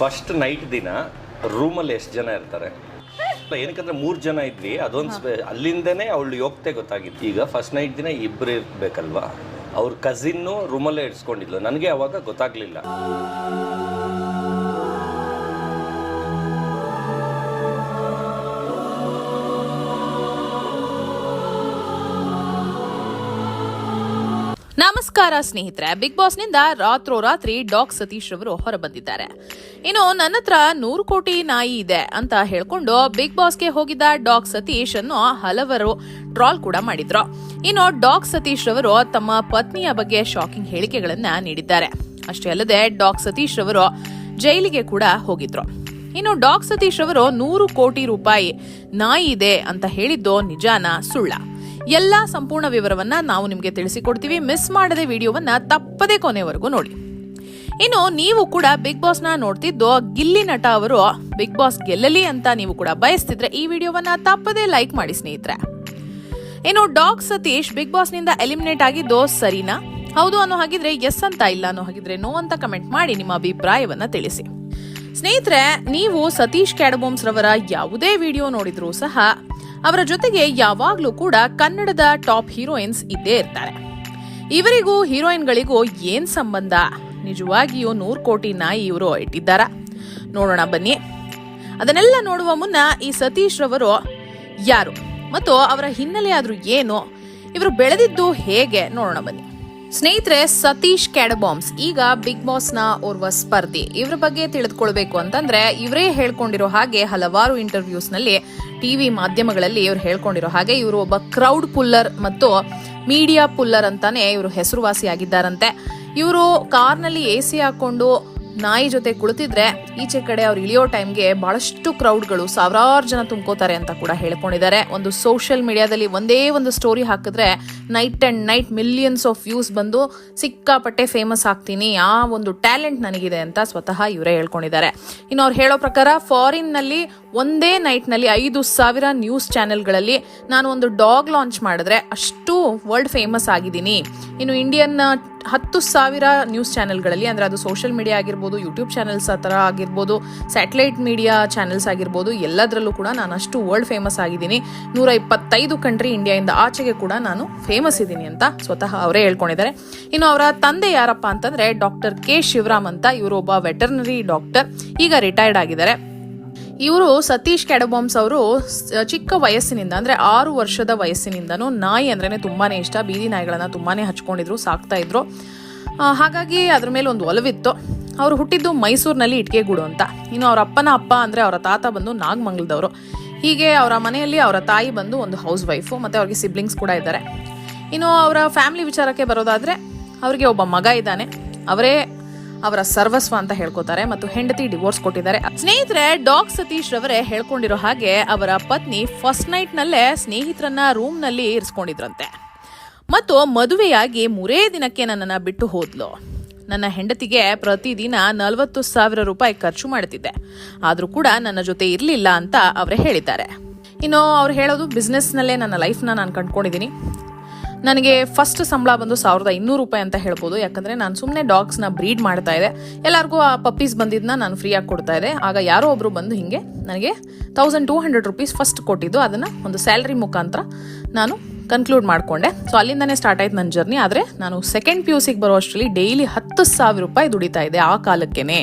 First night ದಿನ ರೂಮಲ್ಲಿ ಎಷ್ಟು ಜನ ಇರ್ತಾರೆ? ಏನಕ್ಕಂದ್ರೆ ಮೂರು ಜನ ಇದ್ವಿ ಅದೊಂದು ಸ್ಪೆ ಅಲ್ಲಿಂದನೇ ಅವಳು ಯೋಗ್ತೆ ಗೊತ್ತಾಗಿತ್ತು. ಈಗ ಫಸ್ಟ್ ನೈಟ್ ದಿನ ಇಬ್ಬರು ಇರ್ಬೇಕಲ್ವಾ? ಅವ್ರ ಕಸಿನ್ನು ರೂಮಲ್ಲೇ ಇಡ್ಸ್ಕೊಂಡಿದ್ಲು. ನನಗೆ ಅವಾಗ ಗೊತ್ತಾಗ್ಲಿಲ್ಲ. ನಮಸ್ಕಾರ ಸ್ನೇಹಿತರೆ ಬಿಗ್ ಬಾಸ್ನಿಂದ ರಾತ್ರೋರಾತ್ರಿ ಡಾಕ್ ಸತೀಶ್ ಅವರು ಹೊರಬಂದಿದ್ದಾರೆ. ಇನ್ನು ನನ್ನ ಹತ್ರ ನೂರು ಕೋಟಿ ನಾಯಿ ಇದೆ ಅಂತ ಹೇಳ್ಕೊಂಡು ಬಿಗ್ ಬಾಸ್ಗೆ ಹೋಗಿದ್ದ ಡಾಕ್ ಸತೀಶ್ ಅನ್ನು ಹಲವರು ಟ್ರಾಲ್ ಕೂಡ ಮಾಡಿದ್ರು. ಇನ್ನು ಡಾಕ್ ಸತೀಶ್ ರವರು ತಮ್ಮ ಪತ್ನಿಯ ಬಗ್ಗೆ ಶಾಕಿಂಗ್ ಹೇಳಿಕೆಗಳನ್ನ ನೀಡಿದ್ದಾರೆ. ಅಷ್ಟೇ ಅಲ್ಲದೆ ಡಾಕ್ ಸತೀಶ್ ರವರು ಜೈಲಿಗೆ ಕೂಡ ಹೋಗಿದ್ರು. ಇನ್ನು ಡಾಕ್ ಸತೀಶ್ ಅವರು ನೂರು ಕೋಟಿ ರೂಪಾಯಿ ನಾಯಿ ಇದೆ ಅಂತ ಹೇಳಿದ್ದು ನಿಜಾನ ಸುಳ್ಳ? ಎಲ್ಲಾ ಸಂಪೂರ್ಣ ವಿವರವನ್ನ ನಾವು ನಿಮಗೆ ತಿಳಿಸಿಕೊಡ್ತೀವಿ. ಮಿಸ್ ಮಾಡದೆ ವಿಡಿಯೋವನ್ನ ತಪ್ಪದೇ ಕೊನೆವರೆಗೂ ನೋಡಿ. ಇನ್ನು ನೀವು ಕೂಡ ಬಿಗ್ ಬಾಸ್ನ ನೋಡ್ತಿದ್ದು, ಗಿಲ್ಲಿ ನಟ ಅವರು ಬಿಗ್ ಬಾಸ್ ಗೆಲ್ಲಲಿ ಅಂತ ನೀವು ಕೂಡ ಬಯಸ್ತಿದ್ರೆ ಈ ವಿಡಿಯೋವನ್ನ ತಪ್ಪದೇ ಲೈಕ್ ಮಾಡಿ ಸ್ನೇಹಿತರೆ. ಇನ್ನು ಡಾಗ್ ಸತೀಶ್ ಬಿಗ್ ಬಾಸ್ನಿಂದ ಎಲಿಮಿನೇಟ್ ಆಗಿದ್ದು ಸರಿನಾ? ಹೌದು ಅನ್ನೋ ಹಾಗಿದ್ರೆ ಎಸ್ ಅಂತ ಇಲ್ಲ ಅನ್ನೋ ಹಾಗಿದ್ರೆ ನೋ ಅಂತ ಕಮೆಂಟ್ ಮಾಡಿ ನಿಮ್ಮ ಅಭಿಪ್ರಾಯವನ್ನ ತಿಳಿಸಿ. ಸ್ನೇಹಿತರೆ, ನೀವು ಸತೀಶ್ ಕ್ಯಾಡಬೋಮ್ಸ್ ರವರ ಯಾವುದೇ ವಿಡಿಯೋ ನೋಡಿದ್ರೂ ಸಹ ಅವರ ಜೊತೆಗೆ ಯಾವಾಗ್ಲೂ ಕೂಡ ಕನ್ನಡದ ಟಾಪ್ ಹೀರೋಯಿನ್ಸ್ ಇದ್ದೇ ಇರ್ತಾರೆ. ಇವರಿಗೂ ಹೀರೋಯಿನ್ಗಳಿಗೂ ಏನ್ ಸಂಬಂಧ? ನಿಜವಾಗಿಯೂ ನೂರು ಕೋಟಿ ನಾಯಿ ಇವರು ಇಟ್ಟಿದ್ದಾರ? ನೋಡೋಣ ಬನ್ನಿ. ಅದನ್ನೆಲ್ಲ ನೋಡುವ ಮುನ್ನ ಈ ಸತೀಶ್ ರವರು ಯಾರು? ಮತ್ತು ಅವರ ಹಿನ್ನೆಲೆ ಆದ್ರೂ ಏನು? ಇವರು ಬೆಳೆದಿದ್ದು ಹೇಗೆ? ನೋಡೋಣ ಬನ್ನಿ. ಸ್ನೇಹಿತರೆ, ಸತೀಶ್ ಕ್ಯಾಡಬಾಮ್ಸ್ ಈಗ ಬಿಗ್ ಬಾಸ್ನ ಓರ್ವ ಸ್ಪರ್ಧಿ. ಇವ್ರ ಬಗ್ಗೆ ತಿಳಿದುಕೊಳ್ಬೇಕು ಅಂತಂದ್ರೆ, ಇವರೇ ಹೇಳ್ಕೊಂಡಿರೋ ಹಾಗೆ ಹಲವಾರು ಇಂಟರ್ವ್ಯೂಸ್ನಲ್ಲಿ ಟಿವಿ ಮಾಧ್ಯಮಗಳಲ್ಲಿ ಇವ್ರು ಹೇಳ್ಕೊಂಡಿರೋ ಹಾಗೆ ಇವರು ಒಬ್ಬ ಕ್ರೌಡ್ ಪುಲ್ಲರ್ ಮತ್ತು ಮೀಡಿಯಾ ಪುಲ್ಲರ್ ಅಂತಾನೆ ಇವರು ಹೆಸರುವಾಸಿಯಾಗಿದ್ದಾರಂತೆ ಇವರು ಕಾರ್ನಲ್ಲಿ ಎ ಸಿ ಹಾಕೊಂಡು ನಾಯಿ ಜೊತೆ ಕುಳಿತಿದ್ರೆ, ಈಚೆ ಕಡೆ ಅವ್ರು ಇಳಿಯೋ ಟೈಮ್ಗೆ ಬಹಳಷ್ಟು ಕ್ರೌಡ್ಗಳು ಸಾವಿರಾರು ಜನ ತುಂಬ್ಕೋತಾರೆ ಅಂತ ಕೂಡ ಹೇಳ್ಕೊಂಡಿದ್ದಾರೆ. ಒಂದು ಸೋಷಿಯಲ್ ಮೀಡಿಯಾದಲ್ಲಿ ಒಂದೇ ಒಂದು ಸ್ಟೋರಿ ಹಾಕಿದ್ರೆ night and night millions of views ಬಂದು ಸಿಕ್ಕಾಪಟ್ಟೆ ಫೇಮಸ್ ಆಗ್ತೀನಿ. ಆ ಒಂದು ಟ್ಯಾಲೆಂಟ್ ನನಗಿದೆ ಅಂತ ಸ್ವತಃ ಇವರೇ ಹೇಳ್ಕೊಂಡಿದ್ದಾರೆ. ಇನ್ನು ಅವ್ರು ಹೇಳೋ ಪ್ರಕಾರ ಫಾರಿನ್ನಲ್ಲಿ ಒಂದೇ ನೈಟ್ನಲ್ಲಿ ಐದು ಸಾವಿರ ನ್ಯೂಸ್ ಚಾನೆಲ್ಗಳಲ್ಲಿ ನಾನು ಒಂದು ಡಾಗ್ ಲಾಂಚ್ ಮಾಡಿದ್ರೆ ಅಷ್ಟು ವರ್ಲ್ಡ್ ಫೇಮಸ್ ಆಗಿದ್ದೀನಿ. ಇನ್ನು ಇಂಡಿಯನ್ ಹತ್ತು ಸಾವಿರ ನ್ಯೂಸ್ ಚಾನೆಲ್ಗಳಲ್ಲಿ ಅಂದ್ರೆ ಅದು ಸೋಷಿಯಲ್ ಮೀಡಿಯಾ ಆಗಿರ್ಬೋದು ಯೂಟ್ಯೂಬ್ ಚಾನೆಲ್ಸ್ ಆ ಥರ ಆಗಿರ್ಬೋದು ಸ್ಯಾಟಲೈಟ್ ಮೀಡಿಯಾ ಚಾನೆಲ್ಸ್ ಆಗಿರ್ಬೋದು, ಎಲ್ಲದರಲ್ಲೂ ಕೂಡ ನಾನು ಅಷ್ಟು ವರ್ಲ್ಡ್ ಫೇಮಸ್ ಆಗಿದ್ದೀನಿ. ನೂರ ಇಪ್ಪತ್ತೈದು ಕಂಟ್ರಿ ಇಂಡಿಯಾದಿಂದ ಆಚೆಗೆ ಕೂಡ ನಾನು ಫೇಮಸ್ ಇದ್ದೀನಿ ಅಂತ ಸ್ವತಃ ಅವರೇ ಹೇಳ್ಕೊಂಡಿದ್ದಾರೆ. ಇನ್ನು ಅವರ ತಂದೆ ಯಾರಪ್ಪ ಅಂತಂದ್ರೆ ಡಾಕ್ಟರ್ ಕೆ ಶಿವರಾಮ್ ಅಂತ ಇವರು ಒಬ್ಬ ವೆಟರ್ನರಿ ಡಾಕ್ಟರ್, ಈಗ ರಿಟೈರ್ಡ್ ಆಗಿದ್ದಾರೆ. ಇವರು ಸತೀಶ್ ಕ್ಯಾಡಬಾಮ್ಸ್ ಅವರು ಚಿಕ್ಕ ವಯಸ್ಸಿನಿಂದ ಅಂದ್ರೆ ಆರು ವರ್ಷದ ವಯಸ್ಸಿನಿಂದನೂ ನಾಯಿ ಅಂದ್ರೇನೆ ತುಂಬಾನೇ ಇಷ್ಟ, ಬೀದಿ ನಾಯಿಗಳನ್ನ ತುಂಬಾನೇ ಹಚ್ಕೊಂಡಿದ್ರು, ಸಾಕ್ತಾ ಇದ್ರು. ಹಾಗಾಗಿ ಅದ್ರ ಮೇಲೆ ಒಂದು ಒಲವಿತ್ತು. ಅವರು ಹುಟ್ಟಿದ್ದು ಮೈಸೂರಿನಲ್ಲಿ ಇಟ್ಕೆಗೂಡು ಅಂತ. ಇನ್ನು ಅವರ ಅಪ್ಪನ ಅಪ್ಪ ಅಂದ್ರೆ ಅವರ ತಾತ ಬಂದು ನಾಗಮಂಗಲದವರು. ಹೀಗೆ ಅವರ ಮನೆಯಲ್ಲಿ ಅವರ ತಾಯಿ ಬಂದು ಒಂದು ಹೌಸ್ ವೈಫು ಮತ್ತೆ ಅವ್ರಿಗೆ ಸಿಬ್ಲಿಂಗ್ಸ್ ಕೂಡ ಇದ್ದಾರೆ. ಇನ್ನು ಅವರ ಫ್ಯಾಮಿಲಿ ವಿಚಾರಕ್ಕೆ ಬರೋದಾದರೆ ಅವರಿಗೆ ಒಬ್ಬ ಮಗ ಇದ್ದಾನೆ. ಅವರೇ ಅವರ ಸರ್ವಸ್ವ ಅಂತ ಹೇಳ್ಕೊತಾರೆ ಮತ್ತು ಹೆಂಡತಿ ಡಿವೋರ್ಸ್ ಕೊಟ್ಟಿದ್ದಾರೆ. ಸ್ನೇಹಿತರೆ, ಡಾಗ್ ಸತೀಶ್ ರವರೇ ಹೇಳ್ಕೊಂಡಿರೋ ಹಾಗೆ ಅವರ ಪತ್ನಿ ಫಸ್ಟ್ ನೈಟ್ ನಲ್ಲೇ ಸ್ನೇಹಿತರನ್ನ ರೂಮ್ನಲ್ಲಿ ಇರಿಸ್ಕೊಂಡಿದ್ರಂತೆ. ಮತ್ತು ಮದುವೆಯಾಗಿ ಮೂರೇ ದಿನಕ್ಕೆ ನನ್ನನ್ನ ಬಿಟ್ಟು ಹೋದ್ಲು. ನನ್ನ ಹೆಂಡತಿಗೆ ಪ್ರತಿದಿನ ನಲವತ್ತು ಸಾವಿರ ರೂಪಾಯಿ ಖರ್ಚು ಮಾಡ್ತಿದ್ದೆ. ಆದರೂ ಕೂಡ ನನ್ನ ಜೊತೆ ಇರಲಿಲ್ಲ ಅಂತ ಅವರೇ ಹೇಳಿದ್ದಾರೆ. ಇನ್ನು ಅವ್ರು ಹೇಳೋದು ಬಿಸ್ನೆಸ್ನಲ್ಲೇ ನನ್ನ ಲೈಫ್ನ ನಾನು ಕಂಡ್ಕೊಂಡಿದ್ದೀನಿ. ನನಗೆ ಫಸ್ಟ್ ಸಂಬಳ ಬಂದು ಸಾವಿರದ ಇನ್ನೂರು ರೂಪಾಯಿ ಅಂತ ಹೇಳ್ಬೋದು. ಯಾಕಂದ್ರೆ ನಾನು ಸುಮ್ಮನೆ ಡಾಗ್ಸ್ನ ಬ್ರೀಡ್ ಮಾಡ್ತಾ ಇದೆ ಎಲ್ಲರಿಗೂ ಆ ಪಪ್ಪೀಸ್ ಬಂದಿದ್ದನ್ನ ನಾನು ಫ್ರೀಯಾಗಿ ಕೊಡ್ತಾ ಇದೆ ಆಗ ಯಾರೋ ಒಬ್ರು ಬಂದು ಹಿಂಗೆ ನನಗೆ thousand two hundred rupees first ಕೊಟ್ಟಿದ್ದು. ಅದನ್ನು ಒಂದು ಸ್ಯಾಲ್ರಿ ಮುಖಾಂತರ ನಾನು ಕನ್ಕ್ಲೂಡ್ ಮಾಡಿಕೊಂಡೆ. ಸೊ ಅಲ್ಲಿಂದನೇ ಸ್ಟಾರ್ಟ್ ಆಯ್ತು ನನ್ನ ಜರ್ನಿ ಆದರೆ ನಾನು ಸೆಕೆಂಡ್ ಪಿ ಯು ಸಿಗೆ ಬರೋ ಅಷ್ಟರಲ್ಲಿ ಡೈಲಿ ಹತ್ತು ಸಾವಿರ ರೂಪಾಯಿ ದುಡಿತಾ ಇದೆ ಆ ಕಾಲಕ್ಕೇನೆ.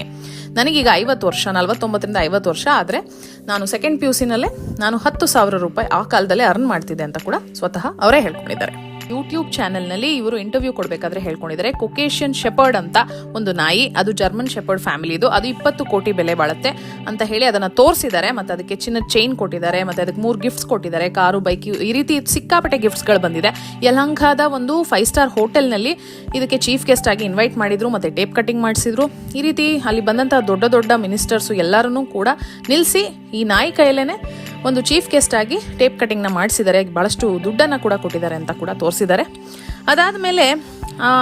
ನನಗೀಗ ಐವತ್ತು ವರ್ಷ, ನಲ್ವತ್ತೊಂಬತ್ತರಿಂದ ಐವತ್ತು ವರ್ಷ. ಆದರೆ ನಾನು ಸೆಕೆಂಡ್ ಪಿ ಯು ಸಿನಲ್ಲೇ ನಾನು ಹತ್ತು ಸಾವಿರ ರೂಪಾಯಿ ಆ ಕಾಲದಲ್ಲೇ ಅರ್ನ್ ಮಾಡ್ತಿದ್ದೆ ಅಂತ ಕೂಡ ಸ್ವತಃ ಅವರೇ ಹೇಳ್ಕೊಂಡಿದ್ದಾರೆ. ಯೂಟ್ಯೂಬ್ ಚಾನೆಲ್ನಲ್ಲಿ ಇವರು ಇಂಟರ್ವ್ಯೂ ಕೊಡಬೇಕಾದ್ರೆ ಹೇಳ್ಕೊಂಡಿದ್ದಾರೆ. ಕೊಕೇಶಿಯನ್ ಶೆಪರ್ಡ್ ಅಂತ ಒಂದು ನಾಯಿ, ಅದು ಜರ್ಮನ್ ಶೆಪರ್ಡ್ ಫ್ಯಾಮಿಲಿದು ಅದು ಇಪ್ಪತ್ತು ಕೋಟಿ ಬೆಲೆ ಬಾಳುತ್ತೆ ಅಂತ ಹೇಳಿ ಅದನ್ನ ತೋರಿಸಿದ್ದಾರೆ. ಮತ್ತೆ ಅದಕ್ಕೆ ಚಿನ್ನ ಚೈನ್ ಕೊಟ್ಟಿದ್ದಾರೆ. ಮತ್ತೆ ಅದಕ್ಕೆ ಮೂರು ಗಿಫ್ಟ್ಸ್ ಕೊಟ್ಟಿದ್ದಾರೆ. ಕಾರು ಬೈಕ್ ಈ ರೀತಿ ಸಿಕ್ಕಾಪಟ್ಟೆ ಗಿಫ್ಟ್ಸ್ಗಳು ಬಂದಿದೆ. ಯಲಹಂಕಾದ ಒಂದು ಫೈವ್ ಸ್ಟಾರ್ ಹೋಟೆಲ್ನಲ್ಲಿ ಇದಕ್ಕೆ ಚೀಫ್ ಗೆಸ್ಟ್ ಆಗಿ ಇನ್ವೈಟ್ ಮಾಡಿದ್ರು. ಮತ್ತೆ ಟೇಪ್ ಕಟಿಂಗ್ ಮಾಡಿಸಿದ್ರು. ಈ ರೀತಿ ಅಲ್ಲಿ ಬಂದಂಥ ದೊಡ್ಡ ದೊಡ್ಡ ಮಿನಿಸ್ಟರ್ಸು ಎಲ್ಲರನ್ನೂ ಕೂಡ ನಿಲ್ಲಿಸಿ ಈ ನಾಯಿ ಕೈಯಲ್ಲೇನೆ ಒಂದು ಚೀಫ್ ಗೆಸ್ಟ್ ಆಗಿ ಟೇಪ್ ಕಟಿಂಗ್ನ ಮಾಡಿಸಿದ್ದಾರೆ. ಬಹಳಷ್ಟು ದುಡ್ಡನ್ನು ಕೂಡ ಕೊಟ್ಟಿದ್ದಾರೆ ಅಂತ ಕೂಡ ತೋರಿಸಿದ್ದಾರೆ. ಅದಾದಮೇಲೆ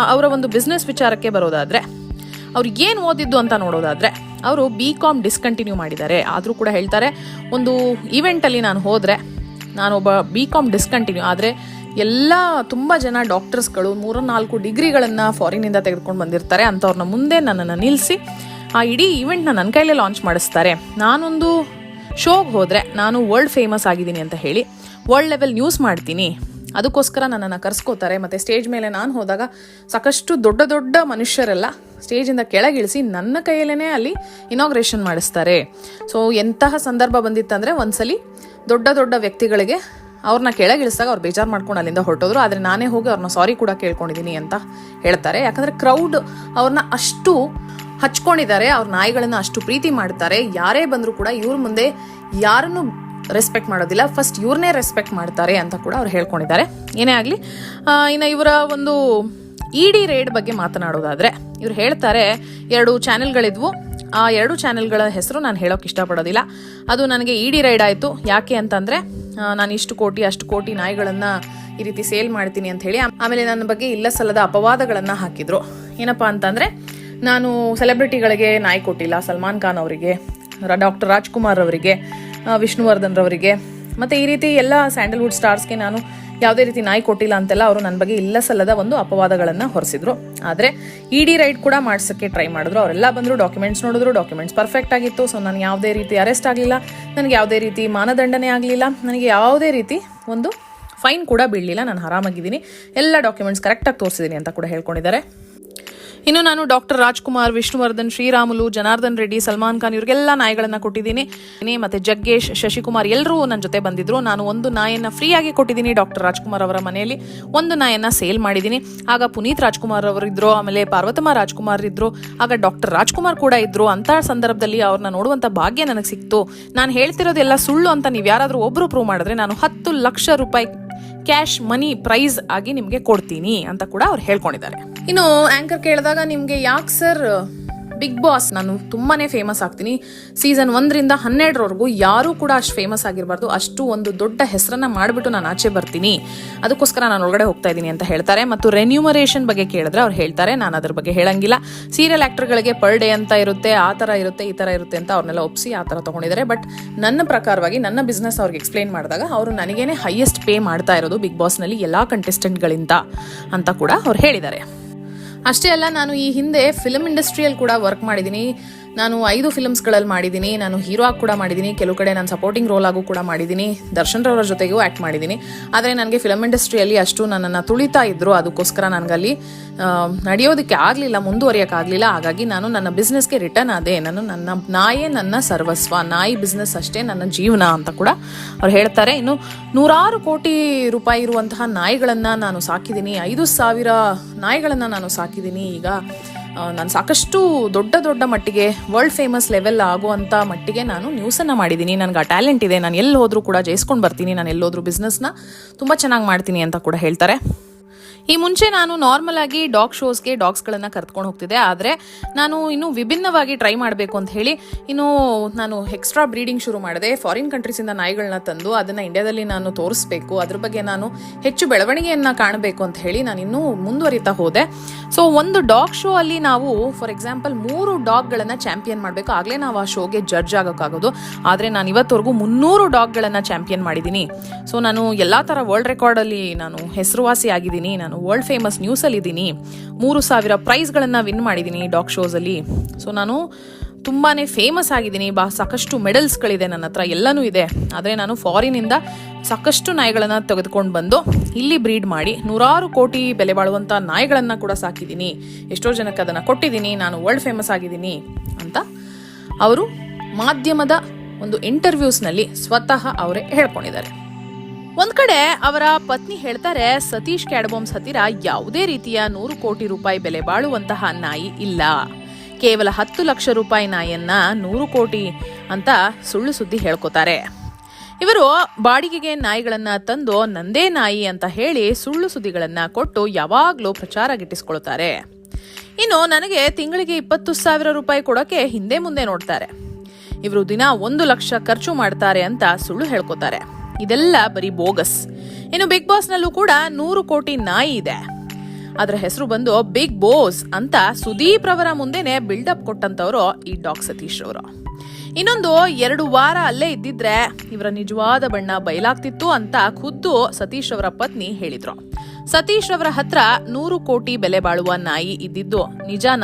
ಅವರ ಒಂದು ಬಿಸ್ನೆಸ್ ವಿಚಾರಕ್ಕೆ ಬರೋದಾದ್ರೆ, ಅವ್ರು ಏನು ಓದಿದ್ದು ಅಂತ ನೋಡೋದಾದ್ರೆ, ಅವರು ಬಿ ಕಾಮ್ ಡಿಸ್ಕಂಟಿನ್ಯೂ ಮಾಡಿದ್ದಾರೆ. ಆದರೂ ಕೂಡ ಹೇಳ್ತಾರೆ, ಒಂದು ಈವೆಂಟಲ್ಲಿ ನಾನು ಹೋದರೆ, ನಾನೊಬ್ಬ ಬಿ ಕಾಮ್ ಡಿಸ್ಕಂಟಿನ್ಯೂ ಆದರೆ, ಎಲ್ಲ ತುಂಬ ಜನ ಡಾಕ್ಟರ್ಸ್ಗಳು ಮೂರು ನಾಲ್ಕು ಡಿಗ್ರಿಗಳನ್ನು ಫಾರಿನಿಂದ ತೆಗೆದುಕೊಂಡು ಬಂದಿರ್ತಾರೆ ಅಂಥವ್ರನ್ನ ಮುಂದೆ ನನ್ನನ್ನು ನಿಲ್ಲಿಸಿ ಆ ಇಡೀ ಈವೆಂಟ್ನ ನನ್ನ ಕೈಲೇ ಲಾಂಚ್ ಮಾಡಿಸ್ತಾರೆ. ನಾನೊಂದು ಶೋಗೆ ಹೋದರೆ ನಾನು ವರ್ಲ್ಡ್ ಫೇಮಸ್ ಆಗಿದ್ದೀನಿ ಅಂತ ಹೇಳಿ ವರ್ಲ್ಡ್ ಲೆವೆಲ್ ನ್ಯೂಸ್ ಮಾಡ್ತೀನಿ. ಅದಕ್ಕೋಸ್ಕರ ನನ್ನನ್ನು ಕರೆಸ್ಕೋತಾರೆ. ಮತ್ತು ಸ್ಟೇಜ್ ಮೇಲೆ ನಾನು ಹೋದಾಗ ಸಾಕಷ್ಟು ದೊಡ್ಡ ದೊಡ್ಡ ಮನುಷ್ಯರೆಲ್ಲ ಸ್ಟೇಜಿಂದ ಕೆಳಗಿಳಿಸಿ ನನ್ನ ಕೈಯಲ್ಲೇ ಅಲ್ಲಿ ಇನಾಗ್ರೇಷನ್ ಮಾಡಿಸ್ತಾರೆ. ಸೊ ಎಂತಹ ಸಂದರ್ಭ ಬಂದಿತ್ತಂದರೆ ಒಂದ್ಸಲಿ ದೊಡ್ಡ ದೊಡ್ಡ ವ್ಯಕ್ತಿಗಳಿಗೆ ಅವ್ರನ್ನ ಕೆಳಗಿಳಿಸಿದಾಗ ಅವ್ರು ಬೇಜಾರು ಮಾಡ್ಕೊಂಡು ಅಲ್ಲಿಂದ ಹೊರಟೋದ್ರು. ಆದರೆ ನಾನೇ ಹೋಗಿ ಅವ್ರನ್ನ ಸಾರಿ ಕೂಡ ಕೇಳ್ಕೊಂಡಿದ್ದೀನಿ ಅಂತ ಹೇಳ್ತಾರೆ. ಯಾಕಂದರೆ ಕ್ರೌಡ್ ಅವ್ರನ್ನ ಅಷ್ಟು ಹಚ್ಕೊಂಡಿದ್ದಾರೆ. ಅವ್ರ ನಾಯಿಗಳನ್ನ ಅಷ್ಟು ಪ್ರೀತಿ ಮಾಡ್ತಾರೆ. ಯಾರೇ ಬಂದರೂ ಕೂಡ ಇವ್ರ ಮುಂದೆ ಯಾರನ್ನು ರೆಸ್ಪೆಕ್ಟ್ ಮಾಡೋದಿಲ್ಲ. ಫಸ್ಟ್ ಇವ್ರನ್ನೇ ರೆಸ್ಪೆಕ್ಟ್ ಮಾಡ್ತಾರೆ ಅಂತ ಕೂಡ ಅವ್ರು ಹೇಳ್ಕೊಂಡಿದ್ದಾರೆ. ಏನೇ ಆಗಲಿ ಇನ್ನು ಇವರ ಒಂದು ಇಡಿ ರೇಡ್ ಬಗ್ಗೆ ಮಾತನಾಡೋದಾದ್ರೆ, ಇವ್ರು ಹೇಳ್ತಾರೆ, ಎರಡು ಚಾನೆಲ್ಗಳಿದ್ವು ಆ ಎರಡು ಚಾನೆಲ್ಗಳ ಹೆಸರು ನಾನು ಹೇಳೋಕೆ ಇಷ್ಟಪಡೋದಿಲ್ಲ. ಅದು ನನಗೆ ಇಡಿ ರೈಡ್ ಆಯಿತು. ಯಾಕೆ ಅಂತಂದರೆ ನಾನು ಇಷ್ಟು ಕೋಟಿ, ಅಷ್ಟು ಕೋಟಿ ನಾಯಿಗಳನ್ನು ಈ ರೀತಿ ಸೇಲ್ ಮಾಡ್ತೀನಿ ಅಂತ ಹೇಳಿ, ಆಮೇಲೆ ನನ್ನ ಬಗ್ಗೆ ಇಲ್ಲ ಸಲ್ಲದ ಅಪವಾದಗಳನ್ನು ಹಾಕಿದ್ರು. ಏನಪ್ಪಾ ಅಂತಂದರೆ ನಾನು ಸೆಲೆಬ್ರಿಟಿಗಳಿಗೆ ನಾಯಿ ಕೊಟ್ಟಿಲ್ಲ, ಸಲ್ಮಾನ್ ಖಾನ್ ಅವರಿಗೆ ಡಾಕ್ಟರ್ ರಾಜ್ಕುಮಾರ್ ಅವರಿಗೆ ವಿಷ್ಣುವರ್ಧನ್ ರವರಿಗೆ. ಮತ್ತು ಈ ರೀತಿ ಎಲ್ಲ ಸ್ಯಾಂಡಲ್ವುಡ್ ಸ್ಟಾರ್ಸ್ಗೆ ನಾನು ಯಾವುದೇ ರೀತಿ ನಾಯಿ ಕೊಟ್ಟಿಲ್ಲ ಅಂತೆಲ್ಲ ಅವರು ನನ್ನ ಬಗ್ಗೆ ಇಲ್ಲ ಸಲ್ಲದ ಒಂದು ಅಪವಾದಗಳನ್ನು ಹೊರಿಸಿದ್ರು. ಆದರೆ ಇ ಡಿ ರೈಡ್ ಕೂಡ ಮಾಡ್ಸೋಕ್ಕೆ ಟ್ರೈ ಮಾಡಿದ್ರು. ಅವರೆಲ್ಲ ಬಂದರು ಡಾಕ್ಯುಮೆಂಟ್ಸ್ ನೋಡಿದ್ರು ಡಾಕ್ಯುಮೆಂಟ್ಸ್ ಪರ್ಫೆಕ್ಟ್ ಆಗಿತ್ತು. ಸೊ ನಾನು ಯಾವುದೇ ರೀತಿ ಅರೆಸ್ಟ್ ಆಗಲಿಲ್ಲ, ನನಗೆ ಯಾವುದೇ ರೀತಿ ಮಾನದಂಡನೆ ಆಗಲಿಲ್ಲ, ನನಗೆ ಯಾವುದೇ ರೀತಿ ಒಂದು ಫೈನ್ ಕೂಡ ಬೀಳಲಿಲ್ಲ. ನಾನು ಆರಾಮಾಗಿದ್ದೀನಿ. ಎಲ್ಲ ಡಾಕ್ಯುಮೆಂಟ್ಸ್ ಕರೆಕ್ಟಾಗಿ ತೋರಿಸಿದ್ದೀನಿ ಅಂತ ಕೂಡ ಹೇಳ್ಕೊಂಡಿದ್ದಾರೆ. ಇನ್ನು ನಾನು ಡಾಕ್ಟರ್ ರಾಜ್ಕುಮಾರ್, ವಿಷ್ಣುವರ್ಧನ್, ಶ್ರೀರಾಮುಲು, ಜನಾರ್ದನ್ ರೆಡ್ಡಿ, ಸಲ್ಮಾನ್ ಖಾನ್ ಇವರಿಗೆಲ್ಲ ನಾಯಿಗಳನ್ನ ಕೊಟ್ಟಿದ್ದೀನಿ. ಮತ್ತೆ ಜಗ್ಗೇಶ್, ಶಶಿಕುಮಾರ್ ಎಲ್ಲರೂ ನನ್ನ ಜೊತೆ ಬಂದಿದ್ರು. ನಾನು ಒಂದು ನಾಯಿಯನ್ನ ಫ್ರೀ ಆಗಿ ಕೊಟ್ಟಿದ್ದೀನಿ ಡಾಕ್ಟರ್ ರಾಜ್ಕುಮಾರ್ ಅವರ ಮನೆಯಲ್ಲಿ. ಒಂದು ನಾಯನ್ನ ಸೇಲ್ ಮಾಡಿದ್ದೀನಿ. ಆಗ ಪುನೀತ್ ರಾಜ್ಕುಮಾರ್ ಅವರು ಇದ್ರು, ಆಮೇಲೆ ಪಾರ್ವತಮ್ಮ ರಾಜ್ಕುಮಾರ್ ಇದ್ರು, ಆಗ ಡಾಕ್ಟರ್ ರಾಜ್ಕುಮಾರ್ ಕೂಡ ಇದ್ರು. ಅಂತ ಸಂದರ್ಭದಲ್ಲಿ ಅವ್ರನ್ನ ನೋಡುವಂತ ಭಾಗ್ಯ ನನಗೆ ಸಿಕ್ತು. ನಾನು ಹೇಳ್ತಿರೋದೆಲ್ಲ ಸುಳ್ಳು ಅಂತ ನೀವು ಯಾರಾದರೂ ಒಬ್ರು ಪ್ರೂವ್ ಮಾಡಿದ್ರೆ ನಾನು ಹತ್ತು ಲಕ್ಷ ರೂಪಾಯಿ ಕ್ಯಾಶ್ ಮನಿ ಪ್ರೈಸ್ ಆಗಿ ನಿಮಗೆ ಕೊಡ್ತೀನಿ ಅಂತ ಕೂಡ ಅವ್ರು ಹೇಳ್ಕೊಂಡಿದ್ದಾರೆ. ಇನ್ನು ಆಂಕರ್ ಕೇಳಿದಾಗ ನಿಮಗೆ ಯಾಕೆ ಸರ್ ಬಿಗ್ ಬಾಸ್ ನಾನು ತುಂಬಾನೇ ಫೇಮಸ್ ಆಗ್ತೀನಿ. ಸೀಸನ್ ಒಂದರಿಂದ ಹನ್ನೆರಡರವರೆಗೂ ಯಾರೂ ಕೂಡ ಅಷ್ಟು ಫೇಮಸ್ ಆಗಿರಬಾರ್ದು. ಅಷ್ಟು ಒಂದು ದೊಡ್ಡ ಹೆಸರನ್ನ ಮಾಡಿಬಿಟ್ಟು ನಾನು ಆಚೆ ಬರ್ತೀನಿ. ಅದಕ್ಕೋಸ್ಕರ ನಾನು ಒಳಗಡೆ ಹೋಗ್ತಾ ಇದ್ದೀನಿ ಅಂತ ಹೇಳ್ತಾರೆ. ಮತ್ತು ರೆನ್ಯೂಮರೇಷನ್ ಬಗ್ಗೆ ಕೇಳಿದ್ರೆ ಅವ್ರು ಹೇಳ್ತಾರೆ. ನಾನು ಅದ್ರ ಬಗ್ಗೆ ಹೇಳಂಗಿಲ್ಲ. ಸೀರಿಯಲ್ ಆಕ್ಟರ್ಗಳಿಗೆ ಪರ್ ಡೇ ಅಂತ ಇರುತ್ತೆ, ಆ ಥರ ಇರುತ್ತೆ, ಈ ಥರ ಇರುತ್ತೆ ಅಂತ ಅವ್ರನ್ನೆಲ್ಲ ಒಪ್ಸಿ ಆ ಥರ ತೊಗೊಂಡಿದ್ದಾರೆ. ಬಟ್ ನನ್ನ ಪ್ರಕಾರವಾಗಿ, ನನ್ನ ಬಿಸ್ನೆಸ್ ಅವ್ರಿಗೆ ಎಕ್ಸ್ಪ್ಲೈನ್ ಮಾಡಿದಾಗ ಅವರು ನನಗೇನೆ ಹೈಯೆಸ್ಟ್ ಪೇ ಮಾಡ್ತಾ ಇರೋದು ಬಿಗ್ ಬಾಸ್ನಲ್ಲಿ ಎಲ್ಲ ಕಂಟೆಸ್ಟೆಂಟ್ಗಳಿಂದ ಅಂತ ಕೂಡ ಅವ್ರು ಹೇಳಿದ್ದಾರೆ. ಅಷ್ಟೇ ಅಲ್ಲ ನಾನು ಈ ಹಿಂದೆ ಫಿಲ್ಮ್ ಇಂಡಸ್ಟ್ರಿಯಲ್ಲಿ ಕೂಡ ವರ್ಕ್ ಮಾಡಿದ್ದೀನಿ. ನಾನು ಐದು ಫಿಲ್ಮ್ಸ್ಗಳಲ್ಲಿ ಮಾಡಿದ್ದೀನಿ, ನಾನು ಹೀರೋ ಆಗಿ ಕೂಡ ಮಾಡಿದ್ದೀನಿ, ಕೆಲವು ಕಡೆ ನಾನು ಸಪೋರ್ಟಿಂಗ್ ರೋಲ್ ಆಗು ಕೂಡ ಮಾಡಿದ್ದೀನಿ, ದರ್ಶನ್ ರವರ ಜೊತೆಗೂ ಆ್ಯಕ್ಟ್ ಮಾಡಿದ್ದೀನಿ. ಆದರೆ ನನಗೆ ಫಿಲಮ್ ಇಂಡಸ್ಟ್ರಿಯಲ್ಲಿ ಅಷ್ಟು ನನ್ನನ್ನು ತುಳಿತಾ ಇದ್ದರು ಅದಕ್ಕೋಸ್ಕರ ನನಗಲ್ಲಿ ನಡೆಯೋದಕ್ಕೆ ಆಗಲಿಲ್ಲ, ಮುಂದುವರಿಯೋಕ್ಕಾಗಲಿಲ್ಲ. ಹಾಗಾಗಿ ನಾನು ನನ್ನ ಬಿಸ್ನೆಸ್ಗೆ ರಿಟರ್ನ್ ಆದೆ. ನಾನು ನನ್ನ ನಾಯೇ ನನ್ನ ಸರ್ವಸ್ವ. ನಾಯಿ ಬಿಸ್ನೆಸ್ ಅಷ್ಟೇ ನನ್ನ ಜೀವನ ಅಂತ ಕೂಡ ಅವ್ರು ಹೇಳ್ತಾರೆ. ಇನ್ನು ನೂರಾರು ಕೋಟಿ ರೂಪಾಯಿ ಇರುವಂತಹ ನಾಯಿಗಳನ್ನು ನಾನು ಸಾಕಿದ್ದೀನಿ. ಐದು ಸಾವಿರ ನಾಯಿಗಳನ್ನು ನಾನು ಸಾಕಿದ್ದೀನಿ. ಈಗ ನಾನು ಸಾಕಷ್ಟು ದೊಡ್ಡ ದೊಡ್ಡ ಮಟ್ಟಿಗೆ ವರ್ಲ್ಡ್ ಫೇಮಸ್ ಲೆವೆಲ್ ಆಗುವಂಥ ಮಟ್ಟಿಗೆ ನಾನು ನ್ಯೂಸನ್ನು ಮಾಡಿದ್ದೀನಿ ನನಗೆ ಆ ಟ್ಯಾಲೆಂಟ್ ಇದೆ. ನಾನು ಎಲ್ಲಿ ಹೋದರೂ ಕೂಡ ಜಯಿಸ್ಕೊಂಡು ಬರ್ತೀನಿ. ನಾನು ಎಲ್ಲೋದ್ರೂ ಬಿಸ್ನೆಸ್ನ ತುಂಬ ಚೆನ್ನಾಗಿ ಮಾಡ್ತೀನಿ ಅಂತ ಕೂಡ ಹೇಳ್ತಾರೆ. ಈ ಮುಂಚೆ ನಾನು ನಾರ್ಮಲ್ ಆಗಿ ಡಾಗ್ ಶೋಸ್ಗೆ ಡಾಗ್ಸ್ಗಳನ್ನು ಕರ್ತ್ಕೊಂಡು ಹೋಗ್ತಿದ್ದೆ. ಆದರೆ ನಾನು ಇನ್ನೂ ವಿಭಿನ್ನವಾಗಿ ಟ್ರೈ ಮಾಡಬೇಕು ಅಂತ ಹೇಳಿ ಇನ್ನು ನಾನು ಎಕ್ಸ್ಟ್ರಾ ಬ್ರೀಡಿಂಗ್ ಶುರು ಮಾಡಿದೆ. ಫಾರಿನ್ ಕಂಟ್ರೀಸಿಂದ ನಾಯಿಗಳನ್ನ ತಂದು ಅದನ್ನು ಇಂಡಿಯಾದಲ್ಲಿ ನಾನು ತೋರಿಸ್ಬೇಕು. ಅದ್ರ ಬಗ್ಗೆ ನಾನು ಹೆಚ್ಚು ಬೆಳವಣಿಗೆಯನ್ನು ಕಾಣಬೇಕು ಅಂತ ಹೇಳಿ ನಾನು ಇನ್ನೂ ಮುಂದುವರಿತಾ ಹೋದೆ. ಸೊ ಒಂದು ಡಾಗ್ ಶೋ ಅಲ್ಲಿ ನಾವು ಫಾರ್ ಎಕ್ಸಾಂಪಲ್ ಮೂರು ಡಾಗ್ಗಳನ್ನು ಚಾಂಪಿಯನ್ ಮಾಡಬೇಕು. ಆಗಲೇ ನಾವು ಆ ಶೋಗೆ ಜಡ್ಜ್ ಆಗೋಕ್ಕಾಗೋದು. ಆದರೆ ನಾನು ಇವತ್ತವರೆಗೂ ಮುನ್ನೂರು ಡಾಗ್ಗಳನ್ನು ಚಾಂಪಿಯನ್ ಮಾಡಿದ್ದೀನಿ ಸೊ ನಾನು ಎಲ್ಲ ಥರ ವರ್ಲ್ಡ್ ರೆಕಾರ್ಡಲ್ಲಿ ನಾನು ಹೆಸರುವಾಸಿ ಆಗಿದ್ದೀನಿ ನಾನು ವರ್ಲ್ಡ್ ಫೇಮಸ್ ನ್ಯೂಸಲ್ಲಿ ಇದ್ದೀನಿ ಮೂರು ಸಾವಿರ ಪ್ರೈಸ್ಗಳನ್ನು ವಿನ್ ಮಾಡಿದ್ದೀನಿ ಡಾಗ್ ಶೋಸಲ್ಲಿ ಸೊ ನಾನು ತುಂಬಾ ಫೇಮಸ್ ಆಗಿದ್ದೀನಿ. ಬಾ, ಸಾಕಷ್ಟು ಮೆಡಲ್ಸ್ಗಳಿದೆ ನನ್ನ ಹತ್ರ, ಎಲ್ಲನೂ ಇದೆ. ಆದರೆ ನಾನು ಫಾರಿನಿಂದ ಸಾಕಷ್ಟು ನಾಯಿಗಳನ್ನು ತೆಗೆದುಕೊಂಡು ಬಂದು ಇಲ್ಲಿ ಬ್ರೀಡ್ ಮಾಡಿ ನೂರಾರು ಕೋಟಿ ಬೆಲೆ ಬಾಳುವಂಥ ನಾಯಿಗಳನ್ನು ಕೂಡ ಸಾಕಿದ್ದೀನಿ. ಎಷ್ಟೋ ಜನಕ್ಕೆ ಅದನ್ನು ಕೊಟ್ಟಿದ್ದೀನಿ, ನಾನು ವರ್ಲ್ಡ್ ಫೇಮಸ್ ಆಗಿದ್ದೀನಿ ಅಂತ ಅವರು ಮಾಧ್ಯಮದ ಒಂದು ಇಂಟರ್ವ್ಯೂಸ್ನಲ್ಲಿ ಸ್ವತಃ ಅವರೇ ಹೇಳ್ಕೊಂಡಿದ್ದಾರೆ. ಒಂದ್ ಕಡೆ ಅವರ ಪತ್ನಿ ಹೇಳ್ತಾರೆ, ಸತೀಶ್ ಕ್ಯಾಡ್ಬೋಮ್ಸ್ ಹತ್ತಿರ ಯಾವುದೇ ರೀತಿಯ ನೂರು ಕೋಟಿ ರೂಪಾಯಿ ಬೆಲೆ ಬಾಳುವಂತಹ ನಾಯಿ ಇಲ್ಲ. ಕೇವಲ ಹತ್ತು ಲಕ್ಷ ರೂಪಾಯಿ ನಾಯಿಯನ್ನ ನೂರು ಕೋಟಿ ಅಂತ ಸುಳ್ಳು ಸುದ್ದಿ ಹೇಳ್ಕೊತಾರೆ. ಇವರು ಬಾಡಿಗೆಗೆ ನಾಯಿಗಳನ್ನ ತಂದು ನಂದೇ ನಾಯಿ ಅಂತ ಹೇಳಿ ಸುಳ್ಳು ಸುದ್ದಿಗಳನ್ನ ಕೊಟ್ಟು ಯಾವಾಗ್ಲೂ ಪ್ರಚಾರ ಗಿಟ್ಟಿಸ್ಕೊಳ್ತಾರೆ. ಇನ್ನು ನನಗೆ ತಿಂಗಳಿಗೆ ಇಪ್ಪತ್ತು ಸಾವಿರ ರೂಪಾಯಿ ಕೊಡೋಕೆ ಹಿಂದೆ ಮುಂದೆ ನೋಡ್ತಾರೆ. ಇವರು ದಿನ ಒಂದು ಲಕ್ಷ ಖರ್ಚು ಮಾಡ್ತಾರೆ ಅಂತ ಸುಳ್ಳು ಹೇಳ್ಕೊತಾರೆ. ಇದೆಲ್ಲ ಬರೀ ಬೋಗಸ್. ಇನ್ನು ಬಿಗ್ ಬಾಸ್ನಲ್ಲೂ ಕೂಡ ನೂರು ಕೋಟಿ ನಾಯಿ ಇದೆ. ಅದರ ಹೆಸರು ಬಂದು ಬಿಗ್ ಬೋಸ್ ಅಂತ ಸುದೀಪ್ ರವರ ಮುಂದೆನೆ ಬಿಲ್ಡಪ್ ಕೊಟ್ಟಂತವರು ಈ ಡಾಕ್ ಸತೀಶ್ ಅವರು ಇನ್ನೊಂದು ಎರಡು ವಾರ ಅಲ್ಲೇ ಇದ್ದಿದ್ರೆ ಇವರ ನಿಜವಾದ ಬಣ್ಣ ಬಯಲಾಗ್ತಿತ್ತು ಅಂತ ಖುದ್ದು ಸತೀಶ್ ಅವರ ಪತ್ನಿ ಹೇಳಿದ್ರು. ಸತೀಶ್ ಅವರ ಹತ್ರ ನೂರು ಕೋಟಿ ಬೆಲೆ ಬಾಳುವ ನಾಯಿ ಇದ್ದಿದ್ದು ನಿಜಾನ?